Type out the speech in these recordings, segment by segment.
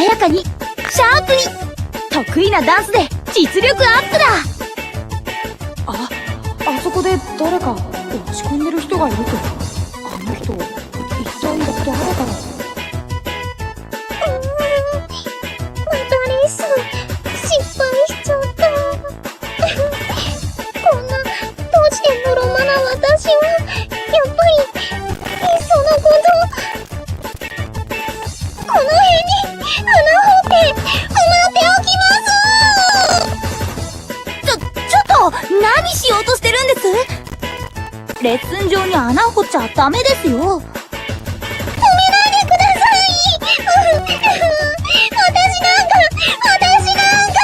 軽やかにシャープに得意なダンスで実力アップだ。ああそこで誰か落ち込んでる人がいると。あの人一体誰だ？ろ何しようとしてるんです？レッスン場に穴掘っちゃダメですよ。止めないでください。私なんか私なんか。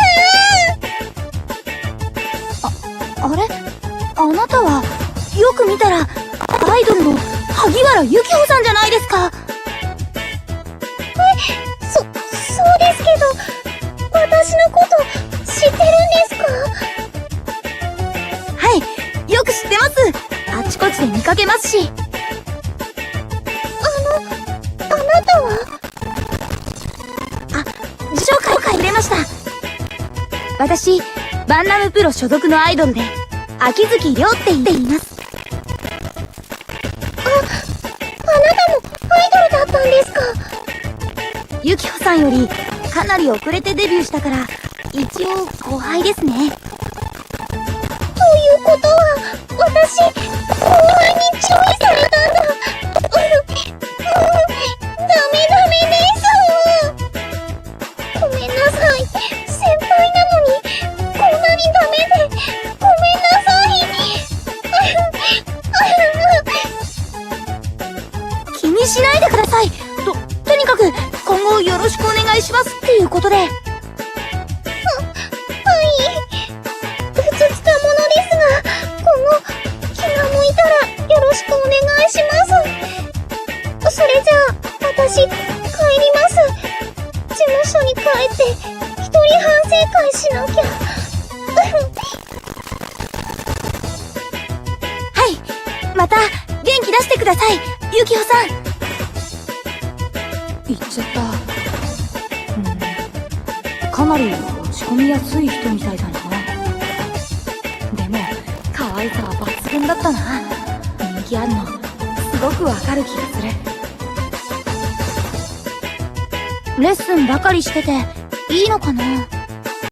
ああれ？あなたはよく見たらアイドルの萩原由紀穂さんじゃないですか。そ、そますあちで見かけますし。あなたは？自紹介を入れました。私バンナムプロ所属のアイドルで秋月亮って言っています。あなたもアイドルだったんですか？ゆきほさんよりかなり遅れてデビューしたから一応後輩ですね。ということは、私、後輩に注意されたんだ。うん、う、ダメダメです。ごめんなさい。先輩なのに、こんなにダメで、ごめんなさい。気にしない。でください。ととにかく今後よろしくお願い。しますってい。うことでしくお願いします。それじゃあ、私、帰ります。事務所に帰って、一人反省会しなきゃ。はいまた元気出してくださいゆきほさん行っちゃったうんかなり落ち込みやすい人みたいだなでも可愛さは抜群だったな気あるの。すごくわかる気がする。レッスンばかりしてていいのかな？